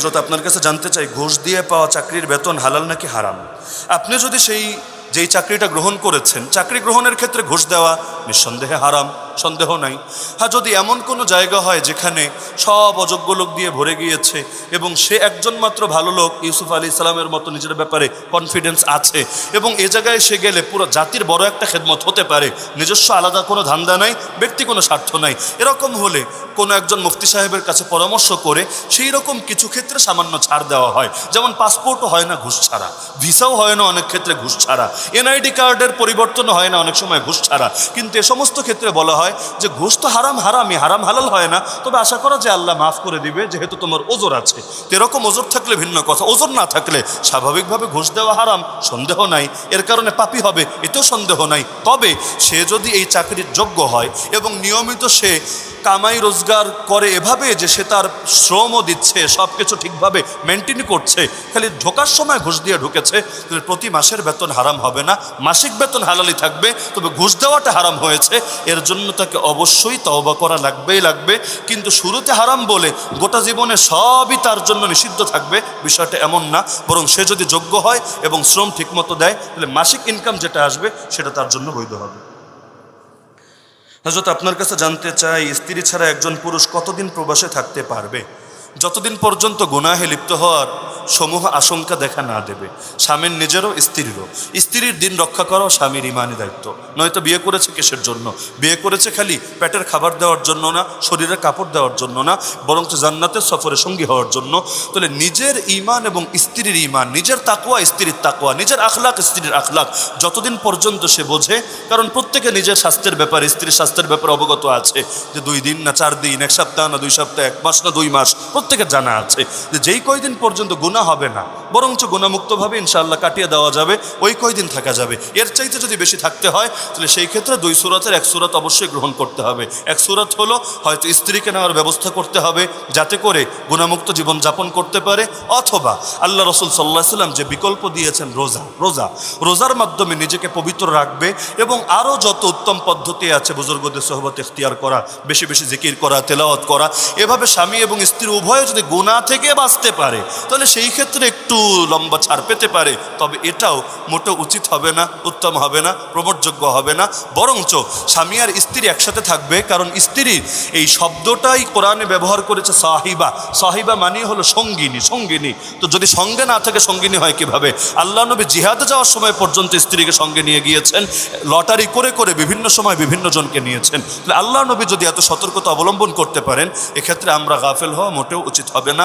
হজরত আপনার কাছে জানতে চাই, ঘুষ দিয়ে পাওয়া চাকরির বেতন হালাল নাকি হারাম? আপনি যদি সেই যেই চাকরিটা গ্রহণ করেছেন, চাকরি গ্রহণের ক্ষেত্রে ঘুষ দেওয়া নিঃসন্দেহে হারাম, সন্দেহ নাই। হ্যাঁ যদি এমন কোনো জায়গা হয় যেখানে সব অযোগ্য লোক দিয়ে ভরে গিয়েছে এবং সে একজন মাত্র ভালো লোক, ইউসুফ আলী ইসলামের মতো নিজের ব্যাপারে কনফিডেন্স আছে এবং এ জায়গায় সে গেলে পুরো জাতির বড় একটা খেদমত হতে পারে, নিজস্ব আলাদা কোনো ধান্দা নাই, ব্যক্তি কোনো স্বার্থ নাই। এরকম হলে কোনো একজন মুফতি সাহেবের কাছে পরামর্শ করে সেই রকম কিছু ক্ষেত্রে সামান্য ছাড় দেওয়া হয়। যেমন পাসপোর্টও হয় না ঘুষ ছাড়া, ভিসাও হয় না অনেক ক্ষেত্রে ঘুষ ছাড়া। এনআইডি কার্ডের পরিবর্তন হয় না অনেক সময় ঘুষ ছাড়া। কিন্তু এ সমস্ত ক্ষেত্রে বলা হয় যে ঘুষ তো হারাম হারামই, হারাম হালাল হয় না। তবে আশা করা যে আল্লাহ মাফ করে দিবে, যেহেতু তোমার ওজোর আছে। তো এরকম ওজোর থাকলে ভিন্ন কথা। ওজোর না থাকলে স্বাভাবিকভাবে ঘুষ দেওয়া হারাম, সন্দেহ নাই। এর কারণে পাপি হবে, এতেও সন্দেহ নাই। তবে সে যদি এই চাকরির যোগ্য হয় এবং নিয়মিত সে কামাই রোজগার করে এভাবে যে সে তার শ্রমও দিচ্ছে সব কিছু ঠিকভাবে মেনটেন করছে, খালি ঢোকার সময় ঘুষ দিয়ে ঢুকেছে প্রতি মাসের বেতন হারাম হবে না, মাসিক বেতন হালালি থাকবে, তবে ঘুষ দেওয়াটা হারাম হয়েছে, এর জন্য তাকে অবশ্যই তওবা করা লাগবেই লাগবে, কিন্তু শুরুতে হারাম বলে গোটা জীবনে সবই তার জন্য নিষিদ্ধ থাকবে, বিষয়টা এমন না, বরং সে যদি যোগ্য হয় এবং শ্রম ঠিকমতো দেয়, তাহলে মাসিক ইনকাম যেটা আসবে, সেটা তার জন্য বৈধ হবে। হজরত আপনার কাছে জানতে চাই, স্ত্রী ছাড়া একজন পুরুষ কতদিন প্রবাসে থাকতে পারবে? যতদিন পর্যন্ত গুনাহে লিপ্ত হওয়ার সমূহ আশঙ্কা দেখা না দেবে। স্বামীর নিজেরও স্ত্রীরও স্ত্রীর দিন রক্ষা করাও স্বামীর ইমানি দায়িত্ব। নয়তো বিয়ে করেছে কিসের জন্য? বিয়ে করেছে খালি পেটের খাবার দেওয়ার জন্য না, শরীরে কাপড় দেওয়ার জন্য না, বরঞ্চ জান্নাতের সফরে সঙ্গী হওয়ার জন্য? তাহলে নিজের ইমান এবং স্ত্রীর ইমান, নিজের তাকুয়া স্ত্রীর তাকুয়া নিজের আখলাক স্ত্রীর আখলাক, যতদিন পর্যন্ত সে বোঝে, কারণ প্রত্যেকে নিজের স্বাস্থ্যের ব্যাপারে, স্ত্রীর স্বাস্থ্যের ব্যাপারে অবগত আছে, যে দুই দিন না চার দিন, এক সপ্তাহ না দুই সপ্তাহ, এক মাস না দুই মাস, প্রত্যেকের জানা আছে, যে যেই কয়দিন পর্যন্ত গুণা হবে না। বরঞ্চ গুণামুক্তভাবে ইনশাআল্লাহ কাটিয়ে দেওয়া যাবে, ওই কয়দিন থাকা যাবে। এর চাইতে যদি বেশি থাকতে হয়, তাহলে সেই ক্ষেত্রে দুই সুরাতের এক সুরাত অবশ্যই গ্রহণ করতে হবে। এক সুরাত হলো হয়তো স্ত্রীকে নেওয়ার ব্যবস্থা করতে হবে, যাতে করে গুণামুক্ত জীবন যাপন করতে পারে, অথবা আল্লাহ রসুল সাল্লাহ সাল্লাম যে বিকল্প দিয়েছেন রোজা রোজা, রোজার মাধ্যমে নিজেকে পবিত্র রাখবে এবং আরও যত উত্তম পদ্ধতি আছে বুজুর্গদের সহবত এখতিয়ার করা, বেশি বেশি জিকির করা, তেলাওয়াত করা, এভাবে স্বামী এবং স্ত্রী উভয়ে যদি গুণা থেকে বাঁচতে পারে, তাহলে সেই ক্ষেত্রে একটু লম্বা ছাড় পেতে পারে, তবে এটাও মোটেও উচিত হবে না, উত্তম হবে না প্রমোটযোগ্য হবে না। বরঞ্চ স্বামী আর স্ত্রী একসাথে থাকবে, কারণ স্ত্রীর এই শব্দটাই কোরআনে ব্যবহার করেছে সাহিবা। সাহিবা মানে হলো সঙ্গিনী সঙ্গিনী। তো যদি সঙ্গে না থাকে, সঙ্গিনী হয় কীভাবে? আল্লাহ নবী জিহাদে যাওয়ার সময় পর্যন্ত স্ত্রীকে সঙ্গে নিয়ে গিয়েছেন, লটারি করে করে বিভিন্ন সময় বিভিন্ন জনকে নিয়েছেন। তাহলে আল্লাহ নবী যদি এত সতর্কতা অবলম্বন করতে পারেন, এক্ষেত্রে আমরা গাফেল হওয়া মোটেও উচিত হবে না।